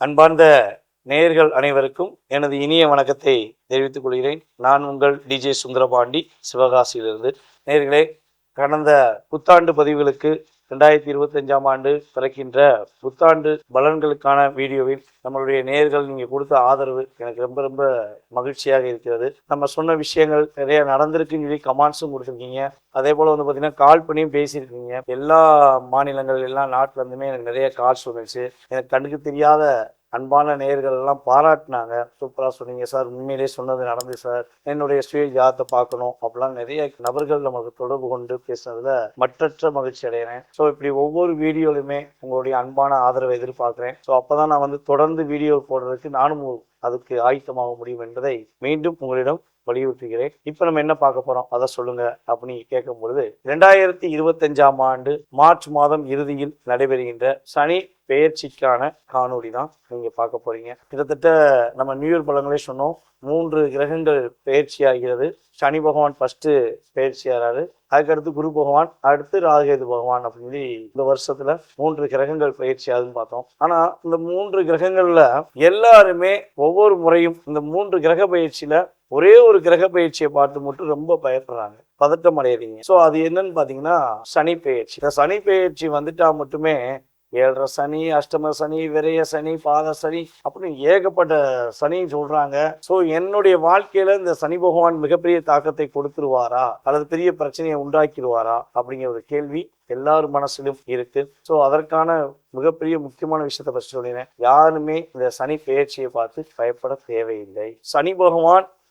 அன்பார்ந்த நேயர்கள் அனைவருக்கும் எனது இனிய வணக்கத்தை தெரிவித்துக் கொள்கிறேன். நான் உங்கள் டிஜே சுந்தரபாண்டி சிவகாசியிலிருந்து. நேயர்களே கடந்த புத்தாண்டு பதிவுகளுக்கு ரெண்டாயிரத்தி இருபத்தஞ்சாம் ஆண்டு பிறக்கின்ற புத்தாண்டு பலன்களுக்கான வீடியோவில் நம்மளுடைய நேர்கள் நீங்கள் கொடுத்த ஆதரவு எனக்கு ரொம்ப ரொம்ப மகிழ்ச்சியாக இருக்கிறது. நம்ம சொன்ன விஷயங்கள் நிறைய நடந்திருக்குன்னு சொல்லி கமெண்ட்ஸும் கொடுத்துருக்கீங்க. அதே போல் வந்து பார்த்தீங்கன்னா கால் பண்ணியும் பேசியிருக்கீங்க. எல்லா மாநிலங்கள் எல்லா நாட்டுல இருந்துமே எனக்கு நிறைய கால்ஸ் வந்துச்சு எனக்கு கண்ணுக்கு தெரியாத அன்பான நேர்கள் எல்லாம் பாராட்டினாங்க. சூப்பராக சொன்னீங்க சார். உண்மையிலேயே சொன்னது நடந்து சார். என்னுடைய சுய ஜாதத்தை பார்க்கணும் அப்படிலாம் நிறைய நபர்கள் நமக்கு தொடர்பு கொண்டு பேசுனதுல மற்றற்ற மகிழ்ச்சி அடைகிறேன். ஸோ இப்படி ஒவ்வொரு வீடியோலையுமே உங்களுடைய அன்பான ஆதரவை எதிர்பார்க்குறேன். ஸோ அப்பதான் நான் வந்து தொடர்ந்து வீடியோ போடுறதுக்கு நானும் அதுக்கு ஆயத்தமாக முடியும் என்பதை மீண்டும் உங்களிடம் வலியுறுத்துகிறேன். இப்போ நம்ம என்ன பார்க்க போறோம்? அதை சொல்லுங்க அப்படின்னு கேட்கும் பொழுது ரெண்டாயிரத்தி இருபத்தஞ்சாம் ஆண்டு மார்ச் மாதம் இறுதியில் நடைபெறுகின்ற சனி பெயர்ச்சிக்கான காணொலி தான் நீங்க பார்க்க போறீங்க. கிட்டத்தட்ட நம்ம நியூ இயர் சொன்னோம். மூன்று கிரகங்கள் பயிற்சி ஆகிறது சனி பகவான் ஃபர்ஸ்ட் பயிற்சி ஆகிறாரு அதுக்கடுத்து குரு பகவான் அடுத்து ராகேது பகவான் அப்படின்னு சொல்லி இந்த வருஷத்துல மூன்று கிரகங்கள் பயிற்சி ஆகுதுன்னு பார்த்தோம். ஆனா இந்த மூன்று கிரகங்கள்ல எல்லாருமே ஒவ்வொரு முறையும் இந்த மூன்று கிரக பயிற்சியில ஒரே ஒரு கிரக பயிற்சியை பார்த்து மட்டும் ரொம்ப பயப்படுறாங்க. பதட்டம் அடையிறீங்க. ஸோ அது என்னன்னு பார்த்தீங்கன்னா சனி பெயர்ச்சி இந்த சனி பெயர்ச்சி வந்துட்டா மட்டுமே ஏழரை சனி அஷ்டம சனி விரய சனி பாத சனி அப்படின்னு ஏகப்பட்ட சனி சொல்றாங்க. ஸோ என்னுடைய வாழ்க்கையில இந்த சனி பகவான் மிகப்பெரிய தாக்கத்தை கொடுத்துருவாரா? அல்லது பெரிய பிரச்சனையை உண்டாக்கிடுவாரா? அப்படிங்கிற ஒரு கேள்வி எல்லார் மனசிலும் இருக்கு. ஸோ அதற்கான மிகப்பெரிய முக்கியமான விஷயத்தை பற்றி சொல்லினேன் யாருமே இந்த சனி பெயர்ச்சியை பார்த்து பயப்பட தேவையில்லை. சனி பகவான்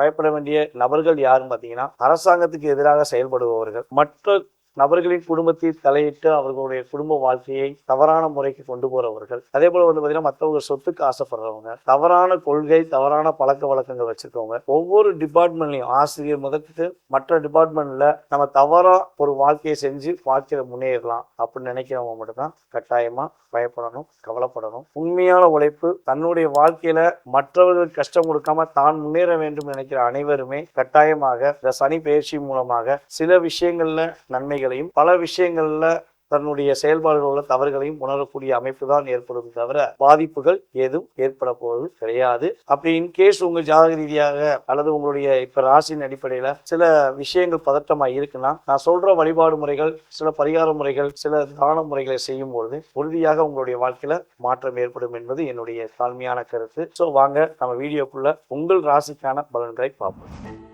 பயப்பட வேண்டிய நபர்கள் யாருன்னு பார்த்தீங்கன்னா அரசாங்கத்துக்கு எதிராக செயல்படுபவர்கள். மற்ற நபர்களின் குடும்பத்தில் தலையிட்டு அவர்களுடைய குடும்ப வாழ்க்கையை தவறான முறைக்கு கொண்டு போறவர்கள். அதே போல வந்து பார்த்தீங்கன்னா மற்றவங்க சொத்துக்கு ஆசைப்படுறவங்க தவறான கொள்கை தவறான பழக்க வழக்கங்கள் வச்சிருக்கவங்க ஒவ்வொரு டிபார்ட்மெண்ட்லையும் ஆசிரியர் முதற்கு மற்ற டிபார்ட்மெண்ட்ல நம்ம தவறா ஒரு வாழ்க்கையை செஞ்சு வாழ்க்கையில முன்னேறலாம் அப்படின்னு நினைக்கிறவங்க மட்டும்தான் கட்டாயமா பயப்படணும் கவலைப்படணும். உண்மையான உழைப்பு தன்னுடைய வாழ்க்கையில மற்றவர்கள் கஷ்டம் கொடுக்காம தான் முன்னேற வேண்டும் நினைக்கிற அனைவருமே கட்டாயமாக இந்த சனி பயிற்சி மூலமாக சில விஷயங்கள்ல நன்மைகளையும் பல விஷயங்கள்ல தன்னுடைய செயல்பாடுகள் உள்ள தவறுகளையும் உணரக்கூடிய அமைப்பு தான் ஏற்படும் தவிர பாதிப்புகள் ஏதும் ஏற்பட போவது கிடையாது. அப்படி இன்கேஸ் உங்க ஜாதக ரீதியாக அல்லது உங்களுடைய இப்ப ராசியின் அடிப்படையில சில விஷயங்கள் பதட்டமா இருக்குன்னா நான் சொல்ற வழிபாடு முறைகள் சில பரிகார முறைகள் சில தான முறைகளை செய்யும் பொழுது உறுதியாக உங்களுடைய வாழ்க்கையில மாற்றம் ஏற்படும் என்பது என்னுடைய தாழ்மையான கருத்து. ஸோ வாங்க நம்ம வீடியோக்குள்ள உங்கள் ராசிக்கான பலன்களை பார்ப்போம்.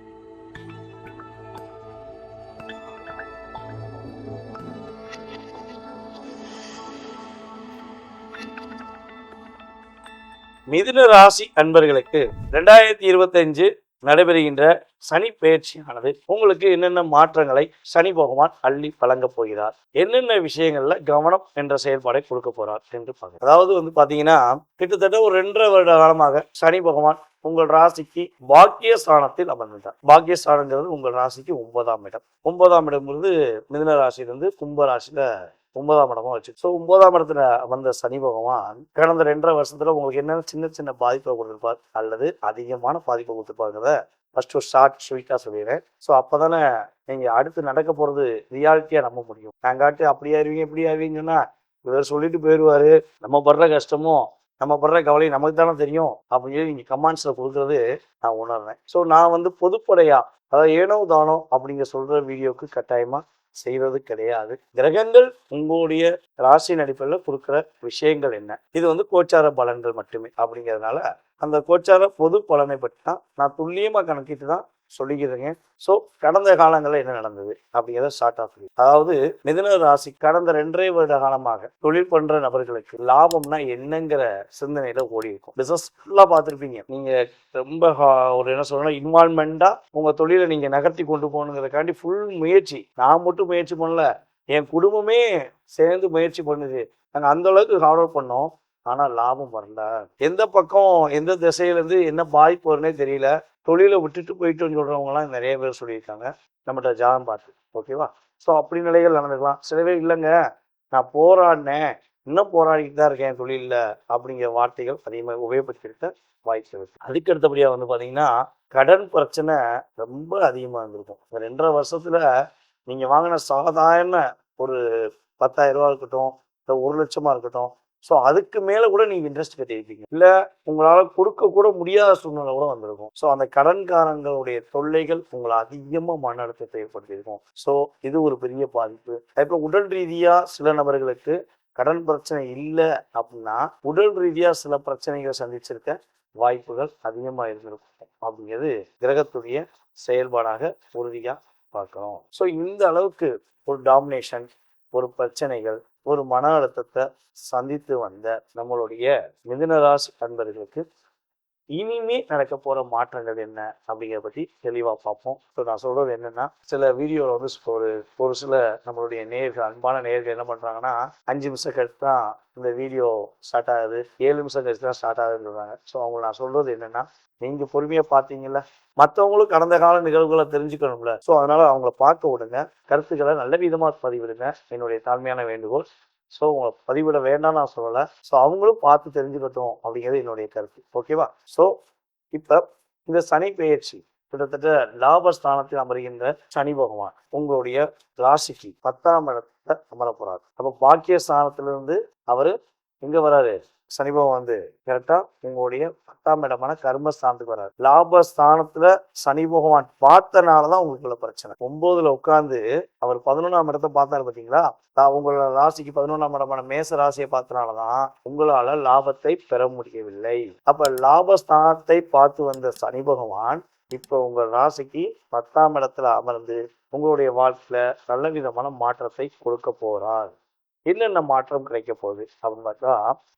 மிதுன ராசி அன்பர்களுக்கு ரெண்டாயிரத்தி இருபத்தஞ்சு நடைபெறுகின்ற சனி பயிற்சியானது உங்களுக்கு என்னென்ன மாற்றங்களை சனி பகவான் அள்ளி வழங்க போகிறார்? என்னென்ன விஷயங்கள்ல கவனம் என்ற செயல்பாடை கொடுக்க போறார் என்று பார்க்க அதாவது வந்து பாத்தீங்கன்னா கிட்டத்தட்ட ஒரு ரெண்டரை வருட காலமாக சனி பகவான் உங்கள் ராசிக்கு பாக்கிய ஸ்தானத்தில் அமர்ந்துட்டார். பாக்கிய ஸ்தானங்கிறது உங்கள் ராசிக்கு ஒன்பதாம் இடம். ஒன்பதாம் இடம்ங்கிறது மிதுன ராசியிலிருந்து கும்ப ராசியில ஒன்பதாம் இடமா வச்சு. ஸோ ஒன்பதாம் இடத்துல வந்த சனி பகவான் கடந்த ரெண்டரை வருஷத்துல உங்களுக்கு என்னென்ன சின்ன சின்ன பாதிப்பை கொடுத்துருப்பார்? அல்லது அதிகமான பாதிப்பை கொடுத்துருப்பாங்கிறத ஃபர்ஸ்ட் ஒரு ஷார்ட் ஸ்வீட்டாக சொல்லிடுறேன். ஸோ அப்போ தானே நீங்கள் அடுத்து நடக்க போகிறது ரியாலிட்டியாக நம்ப முடியும். நாங்காட்டு அப்படி ஆயிருவீங்க இப்படி ஆயிருவீங்கன்னு சொன்னா இவர் சொல்லிட்டு போயிடுவாரு நம்ம படுற கஷ்டமும் நம்ம படுற கவலை நமக்கு தானே தெரியும். அப்படின்னு சொல்லி நீங்கள் கமெண்ட்ஸில் கொடுக்குறது நான் உணர்றேன். ஸோ நான் வந்து பொதுப்படையாக அதாவது ஏனோ தானோ அப்படிங்க சொல்கிற வீடியோவுக்கு கட்டாயமாக செய்வது கிடையாது. கிரகங்கள் உங்களுடைய ராசியின் அடிப்படையில் கொடுக்குற விஷயங்கள் என்ன? இது வந்து கோச்சார பலன்கள் மட்டுமே அப்படிங்கிறதுனால அந்த கோச்சார பொது பலனை பற்றி தான் நான் துல்லியமாக கணக்கிட்டு தான் சொல்லிக்கிறேங்க. ஸோ கடந்த காலங்களில் என்ன நடந்தது? அப்படிங்கிறத ஸ்டார்ட் ஆஃப் அதாவது மிதன ராசி கடந்த ரெண்டரை வருட காலமாக தொழில் பண்ற நபர்களுக்கு லாபம்னா என்னங்கிற சிந்தனையில ஓடி இருக்கும். பிசினஸ் ஃபுல்லாக பார்த்துருப்பீங்க. நீங்க ரொம்ப ஹா- ஒரு என்ன சொல்லணும் இன்வால்மெண்டா உங்க தொழிலை நீங்க நகர்த்தி கொண்டு போகணுங்கிறதுக்காண்டி ஃபுல் முயற்சி. நான் மட்டும் முயற்சி பண்ணல. என் குடும்பமே சேர்ந்து முயற்சி பண்ணுது. நாங்கள் அந்த அளவுக்கு ஹார்ட் ஒர்க் பண்ணோம். ஆனால் லாபம் வரல. எந்த பக்கம் எந்த திசையிலேருந்து என்ன பாதிப்பு வரும்னே தெரியல. தொழிலை விட்டுட்டு போயிட்டுன்னு சொல்கிறவங்கலாம் நிறைய பேர் சொல்லியிருக்காங்க. நம்மகிட்ட ஜாதம் பார்த்து ஓகேவா ஸோ அப்படி நிலைகள் நடந்துக்கலாம். சில பேர் இல்லைங்க. நான் போராடினேன். இன்னும் போராடிட்டு தான் இருக்கேன் தொழிலில் அப்படிங்கிற வார்த்தைகள் அதிகமாக உபயோகப்படுத்திருக்க வாய்ப்பு இருக்குது அதுக்கு அடுத்தபடியாக வந்து பார்த்தீங்கன்னா கடன் பிரச்சனை ரொம்ப அதிகமாக இருந்திருக்கும். இந்த ரெண்டரை வருஷத்தில் நீங்கள் வாங்கின சாதாரண ஒரு பத்தாயிரம் ரூபா இருக்கட்டும் இல்லை ஒரு லட்சமாக இருக்கட்டும் ஸோ அதுக்கு மேலே கூட நீங்கள் இன்ட்ரெஸ்ட் கட்டியிருப்பீங்க இல்லை உங்களால் கொடுக்க கூட முடியாத சூழ்நிலை கூட வந்திருக்கும். ஸோ அந்த கடன்காரங்களுடைய தொல்லைகள் உங்களை அதிகமாக மன அழுத்தத்தை ஏற்படுத்தியிருக்கும். ஸோ இது ஒரு பெரிய பாதிப்பு. இப்போ உடல் ரீதியாக சில நபர்களுக்கு கடன் பிரச்சனை இல்லை அப்படின்னா உடல் ரீதியாக சில பிரச்சனைகளை சந்திச்சிருக்க வாய்ப்புகள் அதிகமாக இருந்திருக்கும். அப்படிங்கிறது கிரகத்துடைய செயல்பாடாக உறுதியாக பார்க்கணும் ஸோ இந்த அளவுக்கு ஒரு டாமினேஷன் ஒரு பிரச்சனைகள் ஒரு மன அழுத்தத்தை சந்தித்து வந்த நம்மளுடைய மிதுனராசி அன்பர்களுக்கு இனிமே நடக்க போற மாற்றங்கள் என்ன அப்படிங்கிறத பத்தி தெளிவா பார்ப்போம். ஸோ நான் சொல்றது என்னன்னா சில வீடியோவில் வந்து ஒரு ஒரு சில நம்மளுடைய நேர்கள் அன்பான நேர்கள் என்ன பண்றாங்கன்னா அஞ்சு நிமிஷம் கழிச்சு தான் இந்த வீடியோ ஸ்டார்ட் ஆகுது. ஏழு நிமிஷம் கழிச்சு தான் ஸ்டார்ட் ஆகுதுன்னு சொல்றாங்க. ஸோ அவங்க நான் சொல்றது என்னன்னா நீங்க பொறுமையா பாத்தீங்கல்ல மற்றவங்களும் கடந்த கால நிகழ்வுகளை தெரிஞ்சுக்கணும்ல. ஸோ அதனால அவங்கள பார்க்க விடுங்க கருத்துக்களை நல்ல விதமா பதிவிடுங்க. என்னுடைய தாழ்மையான வேண்டுகோள். ஸோ உங்களை பதிவிட வேண்டாம் நான் சொல்லலை. ஸோ அவங்களும் பார்த்து தெரிஞ்சுக்கட்டும் அப்படிங்கிறது என்னுடைய கருத்து. ஓகேவா ஸோ இப்போ இந்த சனி பெயர்ச்சி கிட்டத்தட்ட லாபஸ்தானத்தில் அமர்கின்ற சனி பகவான் உங்களுடைய ராசிக்கு பத்தாம் இடத்துல அமர போறாரு அப்போ பாக்கிய ஸ்தானத்திலிருந்து அவரு எங்க வராரு? சனி பகவான் வந்து கரெக்டா உங்களுடைய பத்தாம் இடமான கர்மஸ்தானத்துக்கு வராரு. லாபஸ்தானத்துல சனி பகவான் பார்த்தனாலதான் உங்களுக்குள்ள பிரச்சனை. ஒன்பதுல உட்கார்ந்து அவர் பதினொன்றாம் இடத்தை பார்த்தாரு பாத்தீங்களா? உங்களோட ராசிக்கு பதினொன்றாம் இடமான மேச ராசியை பார்த்தனாலதான் உங்களால லாபத்தை பெற முடியவில்லை. அப்ப லாபஸ்தானத்தை பார்த்து வந்த சனி பகவான் இப்போ உங்க ராசிக்கு பத்தாம் இடத்துல அமர்ந்து உங்களுடைய வாழ்க்கையில நல்ல விதமான மாற்றத்தை கொடுக்க போறார். என்னென்ன மாற்றம் கிடைக்க போகுது அப்படின்னு பார்த்தா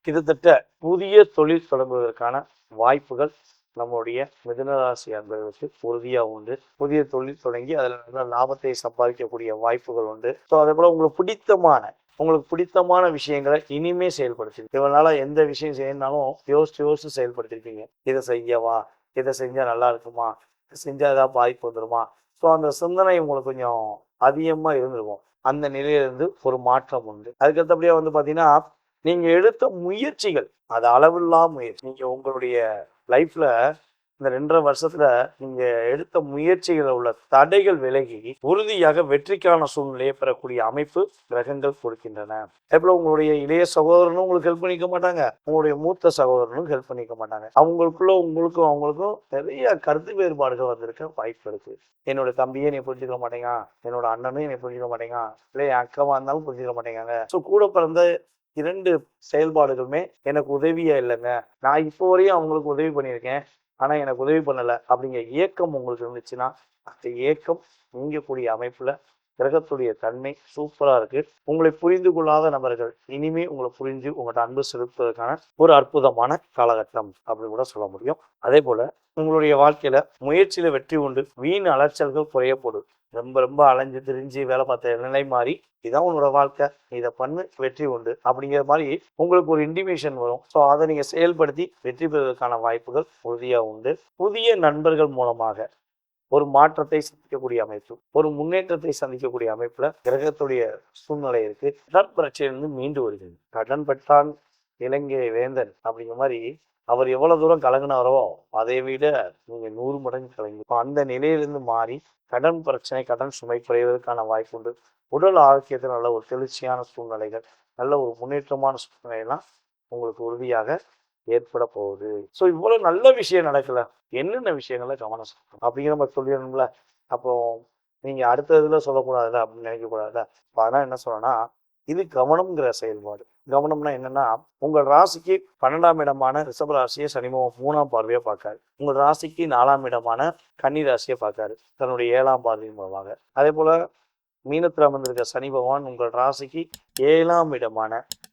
கிட்டத்தட்ட புதிய தொழில் தொடங்குவதற்கான வாய்ப்புகள் நம்மளுடைய மிதனராசி அன்பர்களுக்கு உறுதியாக உண்டு. புதிய தொழில் தொடங்கி அதில் நல்ல லாபத்தை சம்பாதிக்கக்கூடிய வாய்ப்புகள் உண்டு. ஸோ அதே போல் உங்களுக்கு பிடித்தமான உங்களுக்கு பிடித்தமான விஷயங்களை இனிமே செயல்படுத்தி இவனால எந்த விஷயம் செய்யணும்னாலும் யோசிச்சு யோசிச்சு செயல்படுத்திருப்பீங்க. இதை செய்யவா? இதை செஞ்சால் நல்லா இருக்குமா? செஞ்சால் ஏதாவது பாதிப்பு வந்துருமா? ஸோ அந்த சிந்தனை உங்களுக்கு கொஞ்சம் அதிகமாக இருந்திருக்கும். அந்த நிலையிலிருந்து ஒரு மாற்றம் உண்டு. அதுக்கடுத்தபடியா வந்து பார்த்தீங்கன்னா நீங்கள் எடுத்த முயற்சிகள் அது அளவில்லா முயற்சி. நீங்கள் உங்களுடைய லைஃப்ல இந்த ரெண்டரை வருஷத்துல நீங்க எடுத்த முயற்சிகளில் உள்ள தடைகள் விலகி உறுதியாக வெற்றிக்கான சூழ்நிலையை பெறக்கூடிய அமைப்பு கிரகங்கள் கொடுக்கின்றன. அதே உங்களுடைய இளைய சகோதரனும் உங்களுக்கு ஹெல்ப் பண்ணிக்க மாட்டாங்க. உங்களுடைய மூத்த சகோதரனும் ஹெல்ப் பண்ணிக்க மாட்டாங்க. அவங்களுக்குள்ள உங்களுக்கும் அவங்களுக்கும் நிறைய கருத்து வேறுபாடுகள் வந்திருக்க வாய்ப்பு இருக்கு. என்னோட தம்பியே நீ புரிஞ்சுக்க மாட்டேங்க என்னோட அண்ணனும் என்னை புரிஞ்சுக்க மாட்டேங்க இல்லை என் அக்காவா இருந்தாலும் புரிஞ்சுக்க மாட்டேங்காங்க ஸோ கூட பிறந்த இரண்டு செயல்பாடுகளுமே எனக்கு உதவியா இல்லைங்க. நான் இப்போ வரையும் அவங்களுக்கு உதவி பண்ணியிருக்கேன். ஆனால் எனக்கு உதவி பண்ணலை. அப்படிங்கிற ஏக்கம் உங்களுக்கு இருந்துச்சுன்னா அந்த ஏக்கம் நீங்கக்கூடிய அமைப்பில் கிரகத்துடைய தன்மை சூப்பராக இருக்குது உங்களை புரிந்து கொள்ளாத நபர்கள் இனிமே உங்களை புரிஞ்சு உங்கள்கிட்ட அன்பு செலுத்துவதற்கான ஒரு அற்புதமான காலகட்டம் அப்படின்னு கூட சொல்ல முடியும். அதே போல் உங்களுடைய வாழ்க்கையில் முயற்சியில் வெற்றி உண்டு. வீண் அலைச்சல்கள் குறையப்படும் ரொம்ப ரொம்ப அலைஞ்சு திரிஞ்சு வேலை பார்த்த நிலை மாறி இதான் உன்னோட வாழ்க்கை. இதை பண்ணு வெற்றி உண்டு. அப்படிங்கிற மாதிரி உங்களுக்கு ஒரு இன்டிமேஷன் வரும். ஸோ அதை நீங்க செயல்படுத்தி வெற்றி பெறுவதற்கான வாய்ப்புகள் உறுதியா உண்டு. புதிய நண்பர்கள் மூலமாக ஒரு மாற்றத்தை சந்திக்கக்கூடிய அமைப்பு ஒரு முன்னேற்றத்தை சந்திக்கக்கூடிய அமைப்புல கிரகத்துடைய சூழ்நிலை இருக்கு. கடன் பிரச்சனையிலிருந்து மீண்டு வருகிறது. கடன் பட்டான் இலங்கை வேந்தன் அப்படிங்கிற மாதிரி அவர் எவ்வளவு தூரம் கலங்கினாரோ அதை விட நீங்க நூறு மடங்கு கலங்கி. அந்த நிலையிலிருந்து மாறி கடன் பிரச்சனை கடன் சுமை குறைவதற்கான வாய்ப்பு உண்டு. உடல் ஆரோக்கியத்தில் நல்ல ஒரு தெளிச்சியான சூழ்நிலைகள் நல்ல ஒரு முன்னேற்றமான சூழ்நிலையெல்லாம் உங்களுக்கு உறுதியாக ஏற்பட போகுது. ஸோ இவ்வளவு நல்ல விஷயம் நடக்கல. என்னென்ன விஷயங்கள கவனம் செலுத்தணும்? அப்படிங்கிற நம்ம சொல்லிடணும்ல. அப்போ நீங்க அடுத்த இதுல சொல்லக்கூடாதுல்ல அப்படின்னு நினைக்க இப்போ அப்ப என்ன சொல்லணும்னா இது கவனம்ங்கிற செயல்பாடு. கவனம்னா என்னன்னா உங்கள் ராசிக்கு பன்னெண்டாம் இடமான ரிஷப ராசியை சனிமோகம் மூணாம் பார்வையை பார்க்காரு. உங்கள் ராசிக்கு நாலாம் இடமான கன்னி ராசியை பார்க்காரு. தன்னுடைய ஏழாம் பார்வை மூலமாக. அதே போல மீனத்தில் அமர்ந்திருக்க சனி பகவான் உங்கள் ராசிக்கு ஏழாம் இடமான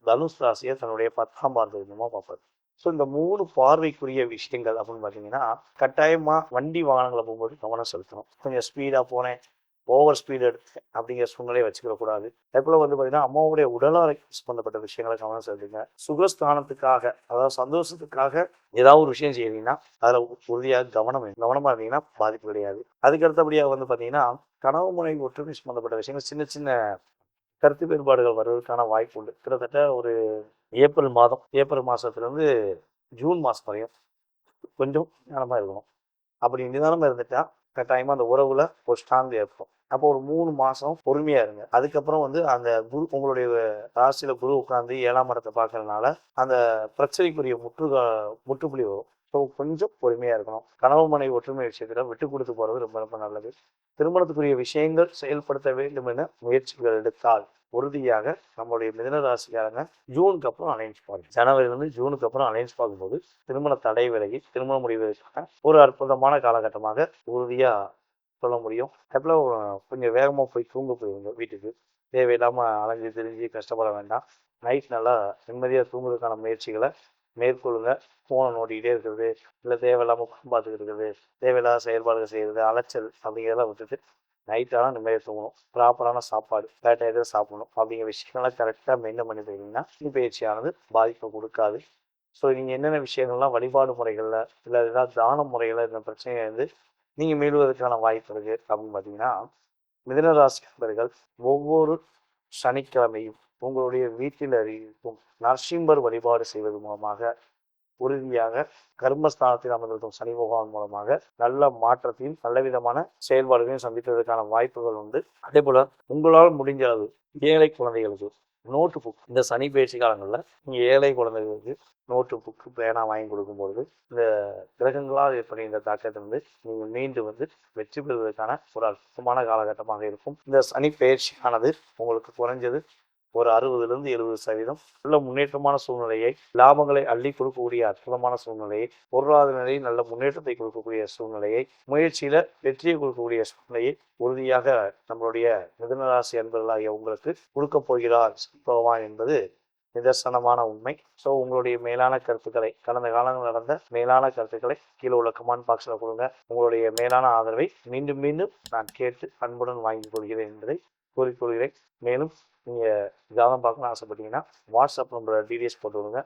தனுஷ் ராசியை தன்னுடைய பத்தாம் பார்வை மூலமாக பார்ப்பாரு. ஸோ இந்த மூணு பார்வைக்குரிய விஷயங்கள் அப்படின்னு பார்த்தீங்கன்னா கட்டாயமா வண்டி வாகனங்களை போகும்போது கவனம் செலுத்தணும். கொஞ்சம் ஸ்பீடா போனேன். ஓவர் ஸ்பீடு எடுத்து அப்படிங்கிற சூழ்நிலையை வச்சுக்கிறக்கூடாது கூடாது. அதே வந்து பார்த்தீங்கன்னா அம்மாவுடைய உடலாரை சம்பந்தப்பட்ட விஷயங்களை கவனம் செலுத்துங்க. சுகஸ்தானத்துக்காக அதாவது சந்தோஷத்துக்காக ஏதாவது ஒரு விஷயம் செய்யறீங்கன்னா அதில் உறுதியாக கவனம் கவனமாக இருந்தீங்கன்னா பாதிப்பு கிடையாது. அதுக்கு அடுத்தபடியாக வந்து பார்த்தீங்கன்னா கனவு முனை ஒற்றுமை சம்பந்தப்பட்ட விஷயங்கள் சின்ன சின்ன கருத்து வேறுபாடுகள் வருவதற்கான வாய்ப்பு உண்டு. கிட்டத்தட்ட ஒரு ஏப்ரல் மாதம் ஏப்ரல் மாதத்துலேருந்து ஜூன் மாதம் வரையும் கொஞ்சம் ஞானமாக இருக்கணும். அப்படி நிதானமாக இருந்துட்டால் கட்டாயமாக அந்த உறவுல ஒரு ஸ்ட்ராங் ஏற்படும் அப்போ ஒரு மூணு மாதம் பொறுமையாக இருங்க. அதுக்கப்புறம் வந்து அந்த குரு உங்களுடைய ராசியில் குரு உட்காந்து ஏழாம் மரத்தை பார்க்கறதுனால அந்த பிரச்சனைக்குரிய முற்று முற்றுப்புள்ளி வரும். ஸோ கொஞ்சம் பொறுமையாக இருக்கணும். கணவன் மனைவி ஒற்றுமை விஷயத்தில் விட்டு கொடுத்து போகிறது ரொம்ப ரொம்ப நல்லது. திருமணத்துக்குரிய விஷயங்கள் செயல்படுத்த வேண்டும் என முயற்சிகள் எடுத்தால். உறுதியாக நம்மளுடைய மிதனராசிக்காரங்க ஜூனுக்கு அப்புறம் அலைன்ஸ் பார்க்கும். ஜனவரிலேருந்து ஜூனுக்கு அப்புறம் அலைன்ஸ் பார்க்கும்போது திருமண தடை விலகி திருமணம் முடிவதற்கான ஒரு அற்புதமான காலகட்டமாக உறுதியாக சொல்ல முடியும். அதுபோல் கொஞ்சம் வேகமாக போய் தூங்க போயிருங்க வீட்டுக்கு. தேவையில்லாமல் அலைஞ்சு திரிஞ்சு கஷ்டப்பட வேண்டாம். நைட் நல்லா நிம்மதியாக தூங்குறதுக்கான முயற்சிகளை மேற்கொள்ளுங்க. ஃபோனை நோண்டிக்கிட்டே இருக்கிறது. இல்லை தேவையில்லாமல் பார்த்துக்கிட்டு இருக்கிறது. தேவையில்லாத செயல்பாடுகள் செய்கிறது அலைச்சல் அப்படிங்கிறதெல்லாம் விட்டுட்டு நைட் நிம்மதியாக தூங்கணும். ப்ராப்பரான சாப்பாடு கரெக்ட் டயத்தில் சாப்பிடணும். அப்படிங்கிற விஷயங்கள்லாம் கரெக்டாக மெயின்டைன் பண்ணி போயிருந்தீங்கன்னா பயிற்சியானது பாதிப்பை கொடுக்காது. ஸோ நீங்கள் என்னென்ன விஷயங்கள்லாம் வழிபாடு முறைகளில் இல்லை ஏதாவது தான முறைகளில் இந்த பிரச்சனையை வந்து நீங்கள் மீளுவதற்கான வாய்ப்பு இருக்குது அப்படின்னு பார்த்தீங்கன்னா மிதனராசி நண்பர்கள் ஒவ்வொரு சனிக்கிழமையும் உங்களுடைய வீட்டில் இருக்கும் நரசிம்பர் வழிபாடு செய்வது மூலமாக உறுதியாக கர்மஸ்தானத்தில் அமர்ந்திருக்கும் சனி பகவான் மூலமாக நல்ல மாற்றத்தையும் நல்ல விதமான செயல்பாடுகளையும் சந்திப்பதற்கான வாய்ப்புகள் உண்டு. அதே போல உங்களால் முடிஞ்ச அளவு ஏழை குழந்தைகளுக்கு நோட்டு புக் இந்த சனி பயிற்சி காலங்களில் நீங்கள் ஏழை குழந்தைகளுக்கு நோட்டு புக்கு பேனா வாங்கி கொடுக்கும்பொழுது இந்த கிரகங்களால் ஏற்படுகின்ற தாக்கத்திலிருந்து நீங்கள் மீண்டு வந்து வெற்றி பெறுவதற்கான ஒரு அற்புதமான காலகட்டமாக இருக்கும். இந்த சனி பயிற்சியானது உங்களுக்கு குறைஞ்சது ஒரு அறுபதுலேருந்து எழுபது சதவீதம் நல்ல முன்னேற்றமான சூழ்நிலையை லாபங்களை அள்ளி கொடுக்கக்கூடிய அற்புதமான சூழ்நிலையை பொருளாதார நிலையில் நல்ல முன்னேற்றத்தை கொடுக்கக்கூடிய சூழ்நிலையை முயற்சியில வெற்றியை கொடுக்கக்கூடிய சூழ்நிலையை உறுதியாக நம்மளுடைய மிதனராசி அன்பர்களாகிய உங்களுக்கு கொடுக்க போகிறார் பகவான் என்பது நிதர்சனமான உண்மை. ஸோ உங்களுடைய மேலான கருத்துக்களை கடந்த காலங்கள் நடந்த மேலான கருத்துக்களை கீழே உள்ள கமெண்ட் பாக்ஸில் கொடுங்க. உங்களுடைய மேலான ஆதரவை மீண்டும் மீண்டும் நான் கேட்டு அன்புடன் வாங்கிக் கொள்கிறேன் என்பதை கூறிக்கொள்கிறேன் மேலும் நீங்கள் இதாக தான் பார்க்கணும்னு ஆசைப்பட்டீங்கன்னா வாட்ஸ்அப் நம்பரை டீடைல்ஸ் போட்டு விடுங்க.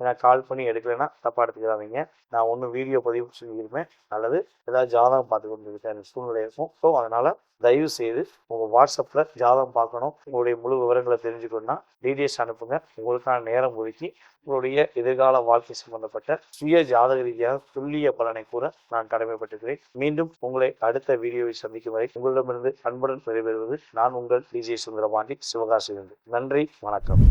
ஏன்னா கால் பண்ணி எடுக்கலைன்னா தப்பாக எடுத்துக்கிறாதீங்க நான் ஒன்று வீடியோ பதிவு செஞ்சுருப்பேன். அல்லது ஏதாவது ஜாதகம் பார்த்து கொண்டிருக்கேன். அந்த சூழ்நிலை இருக்கும். ஸோ அதனால் தயவு செய்து உங்கள் வாட்ஸ்அப்பில் ஜாதகம் பார்க்கணும். உங்களுடைய முழு விவரங்களை தெரிஞ்சுக்கணும்னா டீடைல்ஸ் அனுப்புங்க. உங்களுக்கான நேரம் ஒதுக்கி உங்களுடைய எதிர்கால வாழ்க்கை சம்பந்தப்பட்ட சுய ஜாதக ரீதியாக துல்லிய பலனை கூற நான் கடமைப்பட்டிருக்கிறேன். மீண்டும் உங்களை அடுத்த வீடியோவை சந்திக்கும் வரை உங்களிடமிருந்து அன்புடன் பெறுவது நான் உங்கள் டிஜே சுந்தரபாண்டி சிவகாசியிலிருந்து. நன்றி. வணக்கம்.